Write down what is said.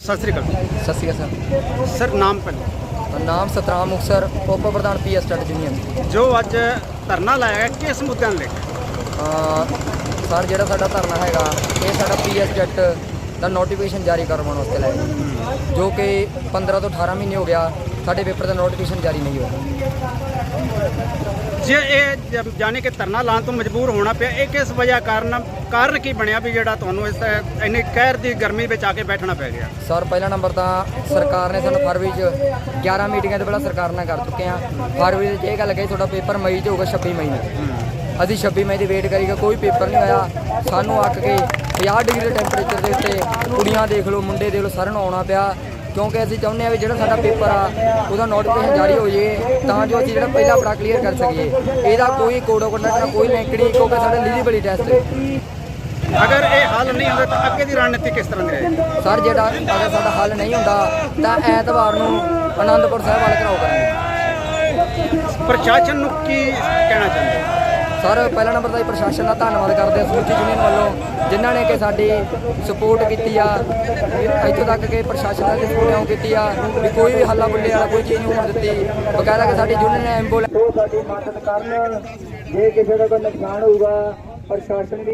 ਸਤਿ ਸ੍ਰੀ ਅਕਾਲ। ਸਤਿ ਸ਼੍ਰੀ ਅਕਾਲ ਸਰ। ਨਾਮ ਪਹਿਲਾਂ। ਸਰ ਨਾਮ ਸਤਰਾਮ ਮੁਕਸਰ ਉਪ ਪ੍ਰਧਾਨ ਪੀ ਐਸ ਸਟੱਡ ਯੂਨੀਅਨ। ਜੋ ਅੱਜ ਧਰਨਾ ਲਾਇਆ ਹੈ ਕਿਸ ਮੁੱਦਿਆਂ ਨੂੰ ਲੈ ਕੇ? ਅਹ ਸਰ ਜਿਹੜਾ ਸਾਡਾ ਧਰਨਾ ਹੈਗਾ ਇਹ ਸਾਡਾ ਪੀ ਐਸ ਜੈਟ ਦਾ ਨੋਟੀਫਿਕੇਸ਼ਨ ਜਾਰੀ ਕਰਵਾਉਣ ਵਾਸਤੇ ਲਾਇਆ ਹੈ। ਜੋ ਕਿ 15 ਤੋਂ 18 ਮਹੀਨੇ ਹੋ ਗਿਆ ਸਾਡੇ ਪੇਪਰ ਦਾ ਨੋਟੀਫਿਕੇਸ਼ਨ ਜਾਰੀ ਨਹੀਂ ਹੋਇਆ। ਜੇ ਇਹ ਜ- ਜਾਣੀ ਕਿ ਧਰਨਾ ਲਾਉਣ ਤੋਂ ਮਜਬੂਰ ਹੋਣਾ ਪਿਆ, ਇਹ ਕਿਸ ਵਜ੍ਹਾ ਕਾਰਨ ਕਾਰਨ ਕੀ ਬਣਿਆ ਵੀ ਜਿਹੜਾ ਤੁਹਾਨੂੰ ਇਸ ਇੰਨੀ ਕਹਿਰ ਦੀ ਗਰਮੀ ਵਿੱਚ ਆ ਕੇ ਬੈਠਣਾ ਪੈ ਗਿਆ? ਸਰ, ਪਹਿਲਾ ਨੰਬਰ ਤਾਂ ਸਰਕਾਰ ਨੇ ਸਾਨੂੰ ਫਰਵਰੀ 'ਚ 11 ਮੀਟਿੰਗਾਂ ਤੇ ਪਹਿਲਾਂ ਸਰਕਾਰ ਨਾਲ ਕਰ ਚੁੱਕੇ ਆ ਫਰਵਰੀ 'ਚ ਇਹ ਗੱਲ ਕਹੀ, ਤੁਹਾਡਾ ਪੇਪਰ ਮਈ 'ਚ ਹੋਊਗਾ 26 ਮਈ ਨੂੰ। ਅਸੀਂ 26 ਮਈ ਦੀ ਵੇਟ ਕਰੀਗਾ ਕੋਈ ਪੇਪਰ ਨਹੀਂ ਹੋਇਆ। ਸਾਨੂੰ ਅੱਕ ਕੇ 50 ਡਿਗਰੀ ਟੈਂਪਰੇਚਰ ਦੇ ਉੱਤੇ ਕੁੜੀਆਂ ਦੇਖ ਲਓ, ਮੁੰਡੇ ਦੇਖ ਲਓ, ਸਾਰਿਆਂ ਨੂੰ ਆਉਣਾ ਪਿਆ। ਕਿਉਂਕਿ ਅਸੀਂ ਚਾਹੁੰਦੇ ਆ ਵੀ ਜਿਹੜਾ ਸਾਡਾ ਪੇਪਰ ਆ ਉਹਦਾ ਨੋਟੀਫਿਕੇਸ਼ਨ ਜਾਰੀ ਹੋ ਜੇ ਤਾਂ ਜੋ ਅਸੀਂ ਜਿਹੜਾ ਪਹਿਲਾ ਪੜਾ ਕਲੀਅਰ ਕਰ ਸਕੀਏ। ਇਹਦਾ ਕੋਈ ਕੋਡ ਆਫ ਕੰਡਕਟ ਨਾਲ ਕੋਈ ਲਿੰਕ ਨਹੀਂ ਕਿਉਂਕਿ ਸਾਡਾ ਐਲੀਜੀਬਿਲਿਟੀ ਟੈਸਟ ਅਗਰ ਇਹ ਹੱਲ ਨਹੀਂ ਹੁੰਦਾ ਤਾਂ ਅੱਗੇ ਦੀ ਰਣਨੀਤੀ ਕਿਸ ਤਰ੍ਹਾਂ ਦੀ ਰਹੇਗੀ? ਸਰ ਜਿਹੜਾ ਅਗਰ ਸਾਡਾ ਹੱਲ ਨਹੀਂ ਹੁੰਦਾ ਤਾਂ ਐਤਵਾਰ ਨੂੰ ਆਨੰਦਪੁਰ ਸਾਹਿਬ ਵੱਲ ਘਰਾਓ ਕਰਾਂਗੇ। ਪ੍ਰਸ਼ਾਸਨ ਨੂੰ ਕੀ ਕਹਿਣਾ ਚਾਹੁੰਦੇ? ਸਰ, ਪਹਿਲਾ ਨੰਬਰ ਤਾਂ ਜੀ ਪ੍ਰਸ਼ਾਸਨ ਦਾ ਧੰਨਵਾਦ ਕਰਦੇ ਹਾਂ ਸਮੁੱਚੀ ਯੂਨੀਅਨ ਵੱਲੋਂ, ਜਿਨ੍ਹਾਂ ਨੇ ਕਿ ਸਾਡੀ ਸਪੋਰਟ ਕੀਤੀ ਆ, ਇੱਥੋਂ ਤੱਕ ਕਿ ਪ੍ਰਸ਼ਾਸਨ ਨੇ ਸਪੋਰਟ ਕਿਉਂ ਕੀਤੀ ਆ, ਵੀ ਕੋਈ ਵੀ ਹੱਲਾ ਬੁੱਲੇ ਵਾਲਾ ਕੋਈ ਚੀਜ਼ ਨਹੀਂ ਹੋਣ ਦਿੱਤੀ, ਬਕਾਇਦਾ ਕਿ ਸਾਡੀ ਯੂਨੀਅਨ ਨੇ ਐਂਬੂਲੈਂਸ ਸਾਡੀ ਮਦਦ ਕਰਨ, ਜੇ ਕਿਸੇ ਦਾ ਕੋਈ ਨੁਕਸਾਨ ਹੋਊਗਾ, ਪ੍ਰਸ਼ਾਸਨ ਦੀ